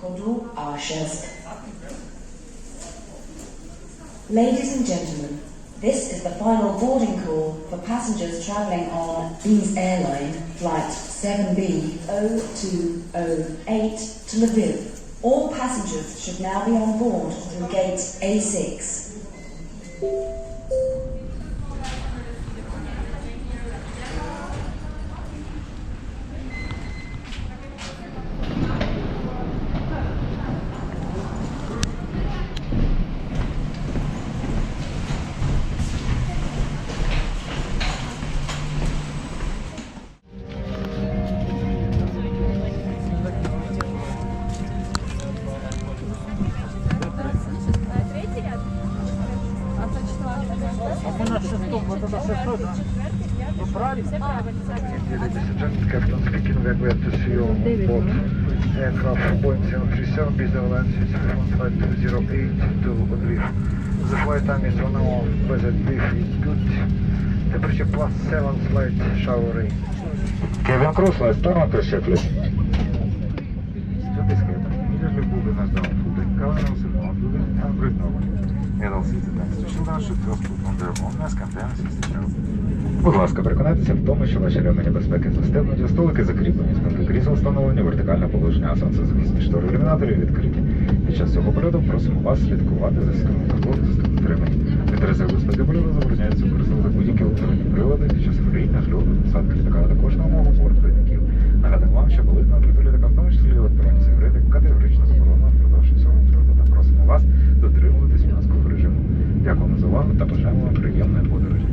chodu A6. Ladies and gentlemen, this is the final boarding call for passengers travelling on Bees Airline Flight 7B0208 to Lviv. All passengers should now be on board through gate A6. The flight time is one hour, weather is good. Temperature plus 7, slight shower rain. Kevin Crosslight, Toronto, Sheffield. Strateškai, Miller Buben nas down to the Governor Silvan, Buben and Britnova. Middle seat attacks to Shieldan should cross put on their own mask and then assist each other. Будь ласка, переконайтеся в тому, що ваші ремені безпеки застебнуті, столики закріплені, спинки крісел встановлені, вертикальне положення, а сонцезахисні штори ілюмінатори відкриті. Під час цього польоту просимо вас слідкувати за системою стримання. Від резерву польоту забороняється використовувати будь-які електронні прилади під час горіння, шлюбу, посадки літака а також на умову бортпровідників. Нагадуємо вам, що коли на борту літака, в тому числі електронні сигарети, категорично заборонено впродовж всього польоту та просимо вас дотримуватись фінансового режиму. Дякуємо за увагу та бажаємо вам приємної подорожі.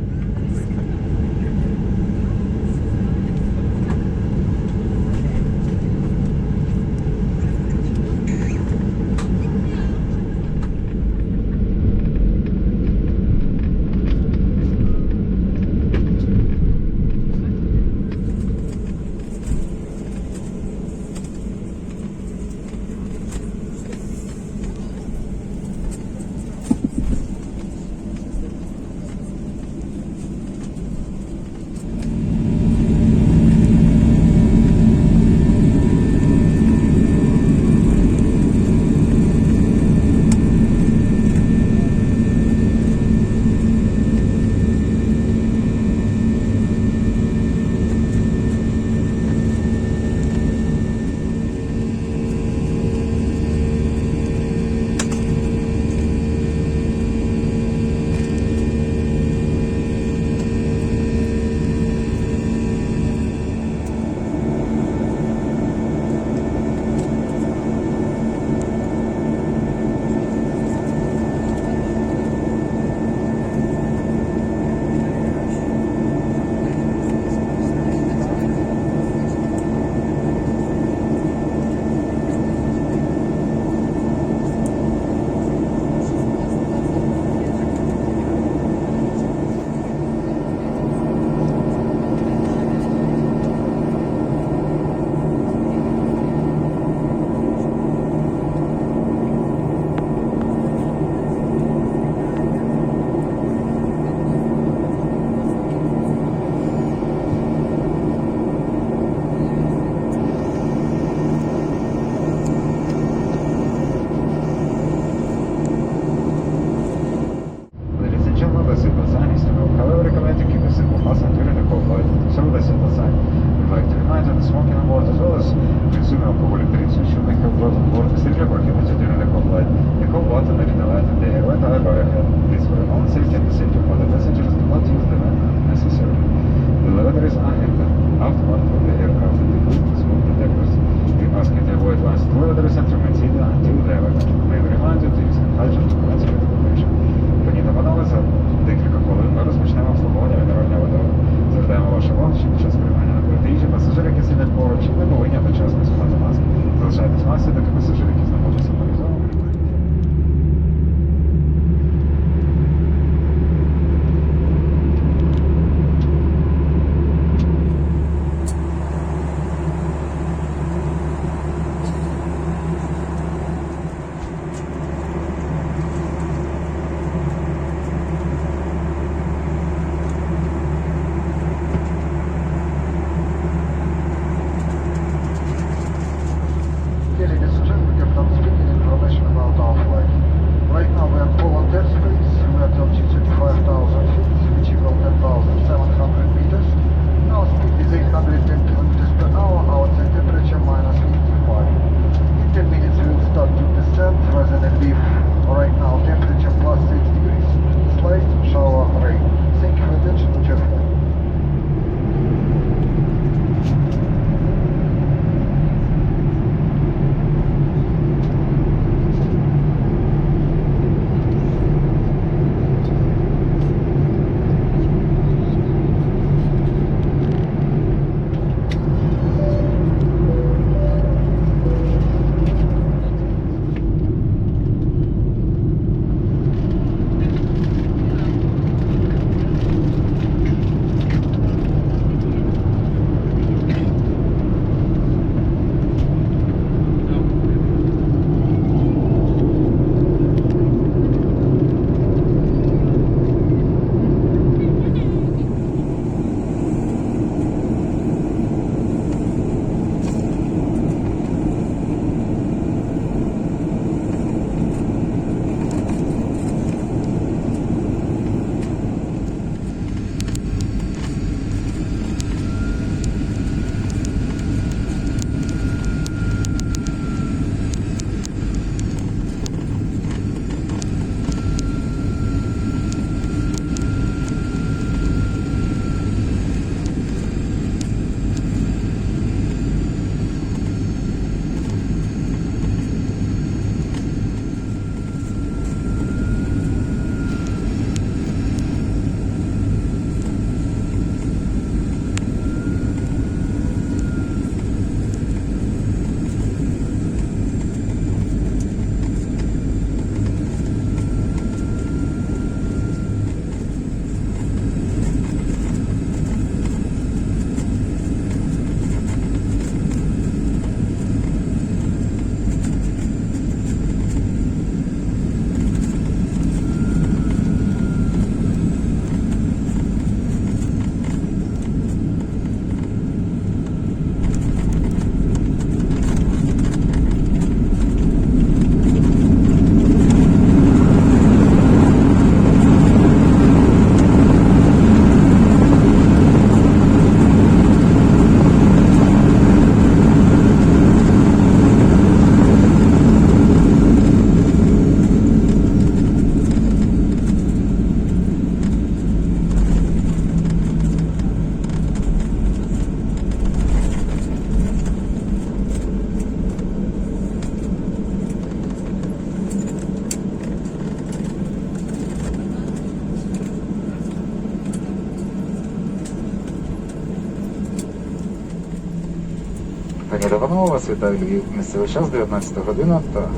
Вас вітає Львів. Місцевий час 19 година та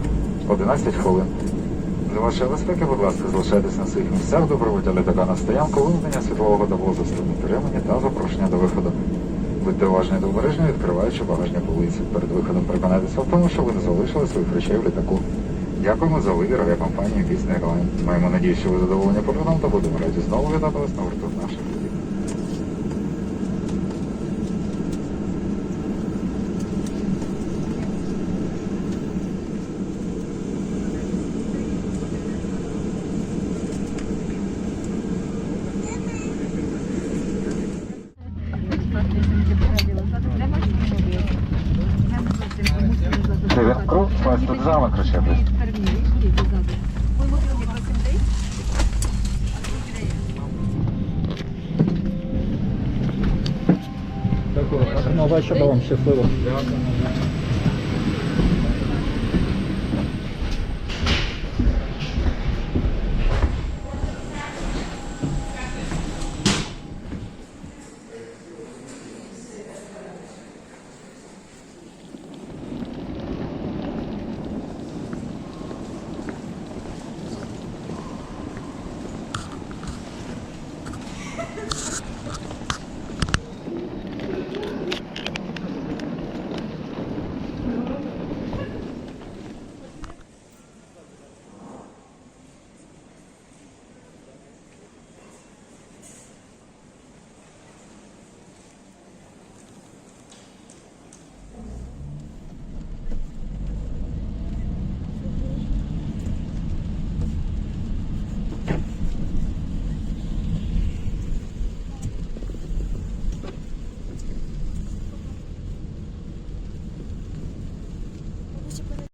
11 хвилин. Для вашої безпеки, будь ласка, залишайтесь на своїх місцях до літака на стоянку, виведення світлового довозу сторони перемені та запрошення до виходу. Будьте уважні до обережні, відкриваючи багажні полиці. Перед виходом переконайтеся в тому, що ви не залишили своїх речей в літаку. Дякуємо за вибір авіакомпанії Disney Airline. Маємо надію, що ви задоволені польотом та будемо раді знову віддати вас на вертух наш. тут зала краще, блядь. Такого. Ну, вам щасливо. Дякую.